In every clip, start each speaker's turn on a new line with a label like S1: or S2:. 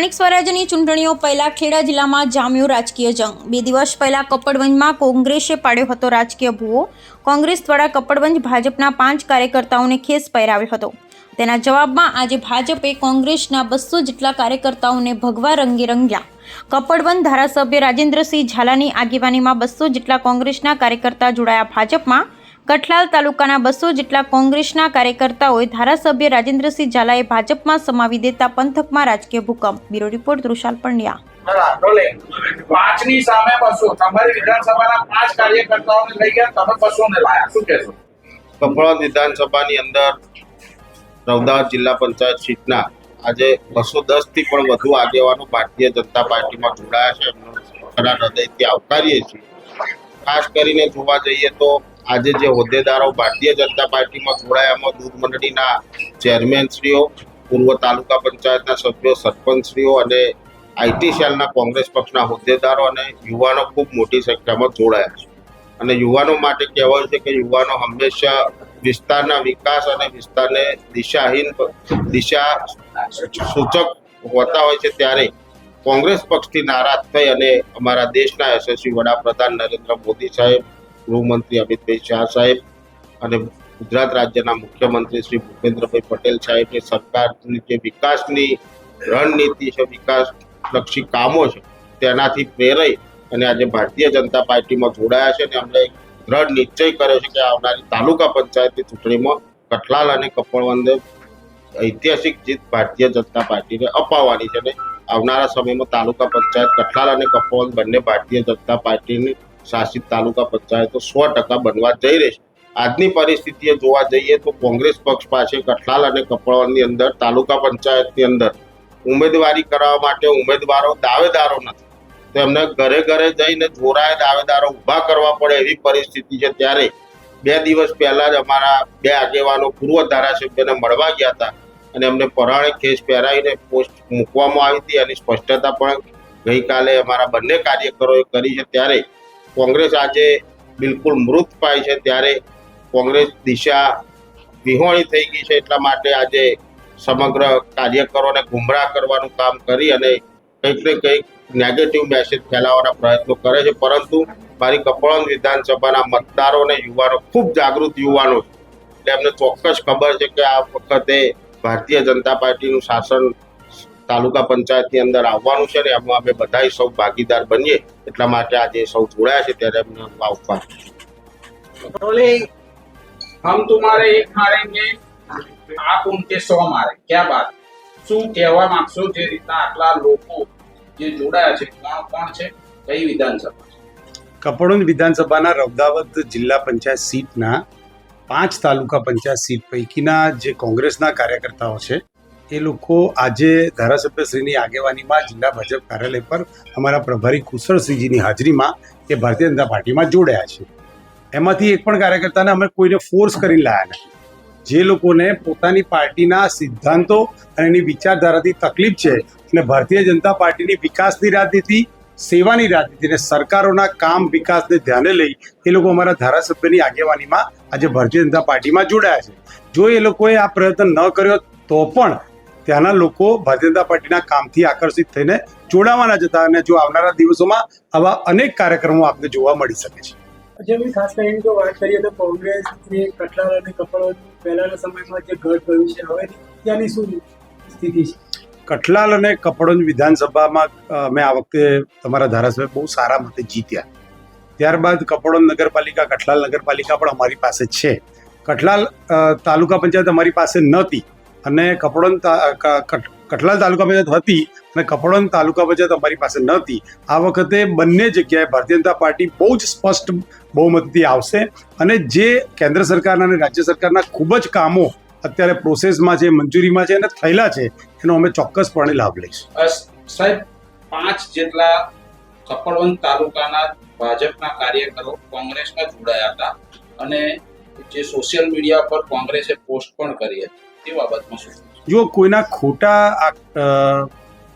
S1: સ્થાનિક સ્વરાજ્યની ચૂંટણીઓ પહેલા ખેડા જિલ્લામાં જામ્યું રાજકીય જંગ. બે દિવસ પહેલા કપડવંજમાં કોંગ્રેસે પાડ્યો હતો રાજકીય ભૂવો. કોંગ્રેસ દ્વારા કપડવંજ ભાજપના પાંચ કાર્યકર્તાઓને ખેસ પહેરાવ્યો હતો. તેના જવાબમાં આજે ભાજપે કોંગ્રેસના બસો જેટલા કાર્યકર્તાઓને ભગવા રંગે રંગ્યા. કપડવંજ ધારાસભ્ય રાજેન્દ્રસિંહ ઝાલાની આગેવાનીમાં બસો જેટલા કોંગ્રેસના કાર્યકર્તા જોડાયા ભાજપમાં. કઠલાલ તાલુકાના બસો જેટલા કોંગ્રેસના કાર્યકર્તાઓએ ધારાસભ્ય રાજેન્દ્રસિંહ ઝાલાએ ભાજપમાં સમાવી દેતા પંથકમાં રાજકીય ભૂકંપ. Bureau report Trushal Pandya.
S2: વાંધો લે પાંચની સામે બસો. તમારી વિધાનસભાના પાંચ કાર્યકર્તાઓને લઈ ગયા તમે બસો લાયા. શું કહેશો?
S3: કપડા વિધાનસભાની અંદર રૌદાસ જિલ્લા પંચાયત સીટના આજે બસો દસથી પણ વધુ આગેવાનો ભારતીય જનતા પાર્ટીમાં જોડાયા છે. એમનો ખરા હૃદયથી આવકારીએ છીએ. ખાસ કરીને જોવા જઈએ તો આજે જે હોદ્દેદારો ભારતીય જનતા પાર્ટીમાં જોડાયામાં દૂધ મંડળીના ચેરમેનશ્રીઓ પૂર્વ તાલુકા પંચાયતના સભ્યો સરપંચશ્રીઓ અને આઈટી સેલના કોંગ્રેસ પક્ષના હોદ્દેદારો અને યુવાનો ખૂબ મોટી સંખ્યામાં જોડાયા છે. અને યુવાનો માટે કહેવાયું છે કે યુવાનો હંમેશા વિસ્તારના વિકાસ અને વિસ્તારને દિશાહીન, દિશા સૂચક હોતા હોય છે ત્યારે કોંગ્રેસ પક્ષથી નારાજ થઈ અને અમારા દેશના યશસ્વી વડાપ્રધાન નરેન્દ્ર મોદી સાહેબ ગૃહમંત્રી અમિતભાઈ શાહ સાહેબ અને ગુજરાત રાજ્યના મુખ્યમંત્રી શ્રી ભૂપેન્દ્રભાઈ પટેલ સાહેબની સરકારની જે વિકાસની રણનીતિ છે, વિકાસલક્ષી કામો છે, તેનાથી પ્રેરાઈ અને આજે ભારતીય જનતા પાર્ટીમાં જોડાયા છે અને અમને દ્રઢ નિશ્ચય કર્યો છે કે આવનારી તાલુકા પંચાયતની ચૂંટણીમાં કઠલાલ અને કપડવંદે ઐતિહાસિક જીત ભારતીય જનતા પાર્ટીને અપાવવાની છે અને આવનારા સમયમાં તાલુકા પંચાયત કઠલાલ અને કપડવંદ બંને ભારતીય જનતા પાર્ટીની શાસિત તાલુકા પંચાયતો સો ટકા બનવા જઈ રહી છે. આજની પરિસ્થિતિએ જોવા જઈએ તો કોંગ્રેસ પક્ષ પાસે કઠલાલ અને કપડવંદની અંદર, તાલુકા પંચાયતની અંદર ઉમેદવારી કરવા માટે ઉમેદવારો દાવેદારો નથી. તો એમને ઘરે ઘરે જઈને જોરાએ દાવેદારો ઊભા કરવા પડે એવી પરિસ્થિતિ છે. ત્યારે બે દિવસ પહેલા જ અમારા બે આગેવાનો પૂર્વ ધારાસભ્યને મળવા ગયા હતા અને એમને પરાણે કેસ પહેરાવીને પોસ્ટ મૂકવામાં આવી હતી. એની સ્પષ્ટતા પણ ગઈકાલે અમારા બંને કાર્યકરોએ કરી છે. ત્યારે કોંગ્રેસ આજે બિલકુલ મૃત પાય છે ત્યારે કોંગ્રેસ દિશા વિહોણી થઈ ગઈ છે એટલા માટે આજે સમગ્ર કાર્યકરોને ગુમરાહ કરવાનું કામ કરી અને કંઈક ને કંઈક નેગેટિવ મેસેજ ફેલાવવાના પ્રયત્નો કરે છે. પરંતુ મારી કપળન વિધાનસભાના મતદારો અને યુવાનો ખૂબ જાગૃત યુવાનો છે. એટલે એમને ચોક્કસ ખબર છે કે આ વખતે ભારતીય જનતા પાર્ટીનું શાસન તાલુકા પંચાયતની અંદર આવવાનું છે ને એમાં અમે બધા સૌ ભાગીદાર બનીએ એટલા માટે આજે સૌ જોડાયા છે ત્યારે અમને આવકાર
S2: બોલે હમ તુમારે એક મારેંગે આપ ઉનકે સો મારે. ક્યાં બાત? શું કહેવા માંગશો જે રીતના આટલા લોકો જે જોડાયા છે? કોણ કોણ છે? કઈ વિધાનસભા
S4: કપડોન વિધાનસભાના રૌદાવત જિલ્લા પંચાયત સીટના પાંચ તાલુકા પંચાયત સીટ પૈકીના જે કોંગ્રેસના કાર્યકર્તાઓ છે એ લોકો આજે ધારાસભ્યશ્રીની આગેવાનીમાં જિલ્લા ભાજપ કાર્યાલય પર અમારા પ્રભારી કુશળસિંહજીની હાજરીમાં એ ભારતીય જનતા પાર્ટીમાં જોડાયા છે. એમાંથી એક પણ કાર્યકર્તાને અમે કોઈને ફોર્સ કરી લાયા નથી. જે લોકોને પોતાની પાર્ટીના સિદ્ધાંતો અને એની વિચારધારાથી તકલીફ છે અને ભારતીય જનતા પાર્ટીની વિકાસની રાજનીતિ, સેવાની રાજનીતિ અને સરકારોના કામ વિકાસને ધ્યાને લઈ એ લોકો અમારા ધારાસભ્યની આગેવાનીમાં આજે ભારતીય જનતા પાર્ટીમાં જોડાયા છે. જો એ લોકોએ આ પ્રયત્ન ન કર્યો તો પણ ત્યાંના લોકો ભારતીય જનતા પાર્ટીના કામથી આકર્ષિત થઈને જોડાવાના જ હતા અને જો આવનારા દિવસોમાં આવા અનેક કાર્યક્રમો આપણે જોવા મળી શકે છે.
S5: જેમની ખાસ કરીને જો વાત કરીએ તો કોંગ્રેસ કટલાલ અને કપડો પહેલાના સમયમાં જે ઘટ ગયું છે હવે ત્યાંની શું સ્થિતિ છે?
S4: કઠલાલ અને કપડોંજ વિધાનસભામાં મેં આ વખતે તમારા ધારાસભ્ય બહુ સારા મતે જીત્યા. ત્યારબાદ કપડોંજ નગરપાલિકા કઠલાલ નગરપાલિકા પણ અમારી પાસે છે. કઠલાલ તાલુકા પંચાયત અમારી પાસે નહોતી. અને કપડોન કઠલાલ તાલુકા પંચાયત હતી અને કપડોન તાલુકા પંચાયત અમારી પાસે નહોતી. આ વખતે બંને જગ્યાએ ભારતીય જનતા પાર્ટી બહુ જ સ્પષ્ટ બહુમતથી આવશે અને જે કેન્દ્ર સરકારના અને રાજ્ય સરકારના ખૂબ જ કામો અત્યારે પ્રોસેસમાં છે, મંજૂરીમાં છે અને થયેલા છે, એનો અમે ચોક્કસપણે લાભ લઈશું.
S2: સાહેબ, પાંચ જેટલા કપડવંત તાલુકાના ભાજપના કાર્યકરો કોંગ્રેસમાં જોડાયા હતા અને જે સોશિયલ મીડિયા પર કોંગ્રેસે પોસ્ટ પણ કરી હતી તે બાબતમાં શું
S4: જો કોઈના ખોટા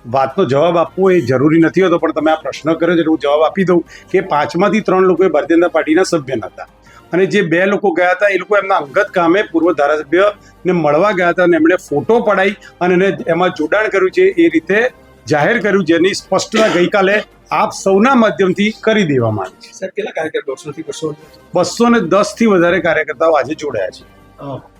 S4: વાતનો જવાબ આપવો એ જરૂરી નથી હોતો, પણ તમે આ પ્રશ્ન કર્યો છે હું જવાબ આપી દઉં કે પાંચમાંથી ત્રણ લોકો એ ભારતીય જનતા પાર્ટીના સભ્ય નહોતા. અને જે બે લોકો ગયા હતા, એ લોકો એમના અંગત કામે પૂર્વ ધારાસભ્યને મળવા ગયા હતા અને એમણે ફોટો પડાઈ અને એને એમાં જોડાણ કર્યું છે એ રીતે જાહેર કર્યું જેની સ્પષ્ટતા ગઈકાલે આપ સૌના માધ્યમથી કરી દેવામાં આવી છે.
S6: સાહેબ કેટલા કાર્યકર દોઢસો થી બસો?
S4: બસો ને દસથી વધારે કાર્યકર્તાઓ આજે જોડાયા છે.